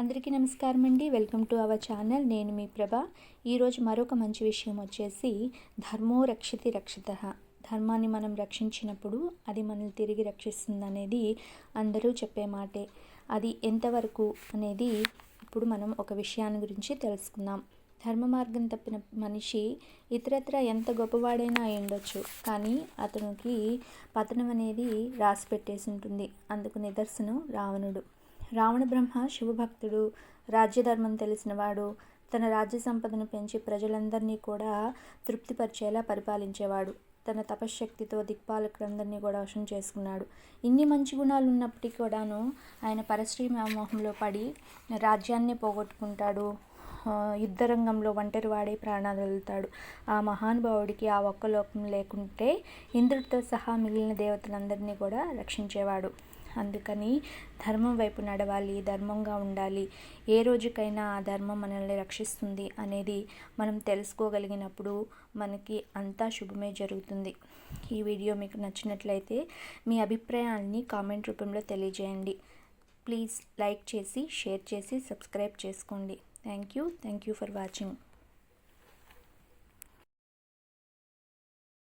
అందరికీ నమస్కారం అండి. Welcome to our channel. నేను మీ ప్రభ. ఈరోజు మరొక మంచి విషయం వచ్చేసి ధర్మో రక్షితి రక్షిత. ధర్మాన్ని మనం రక్షించినప్పుడు అది మనల్ని తిరిగి రక్షిస్తుంది అనేది అందరూ చెప్పే మాటే. అది ఎంతవరకు అనేది ఇప్పుడు మనం ఒక విషయాన్ని గురించి తెలుసుకుందాం. ధర్మ మార్గం తప్పిన మనిషి ఇతరత్ర ఎంత గొప్పవాడైనా అయ్యుండొచ్చు ఉండొచ్చు. కానీ అతనికి పతనం అనేది రాసి పెట్టేసి ఉంటుంది. అందుకు నిదర్శనం రావణుడు. రావణ బ్రహ్మ శివభక్తుడు రాజ్యధర్మం తెలిసినవాడు తన రాజ్య సంపదను పెంచి ప్రజలందరినీ కూడా తృప్తిపరిచేలా పరిపాలించేవాడు. తన తపశ్శక్తితో దిక్పాలకులందరినీ కూడా వశం చేసుకున్నాడు. ఇన్ని మంచి గుణాలు ఉన్నప్పటికీ కూడాను ఆయన పరశ్రీ వ్యామోహంలో పడి రాజ్యాన్ని పోగొట్టుకుంటాడు. యుద్ధ యుద్ధరంగంలో ఒంటరి వాడే ప్రాణాలు వెళ్తాడు ఆ మహానుభావుడికి ఆ ఒక్క లోకం లేకుంటే ఇంద్రుడితో సహా మిగిలిన దేవతలందరినీ కూడా రక్షించేవాడు. అందుకని ధర్మం వైపు నడవాలి ధర్మంగా ఉండాలి. ఏ రోజుకైనా ఆ ధర్మం మనల్ని రక్షిస్తుంది అనేది మనం తెలుసుకోగలిగినప్పుడు మనకి అంతా శుభమే జరుగుతుంది. ఈ వీడియో మీకు నచ్చినట్లయితే మీ అభిప్రాయాన్ని కామెంట్ రూపంలో తెలియజేయండి. ప్లీజ్ లైక్ చేసి షేర్ చేసి సబ్స్క్రైబ్ చేసుకోండి. Thank you. Thank you for watching.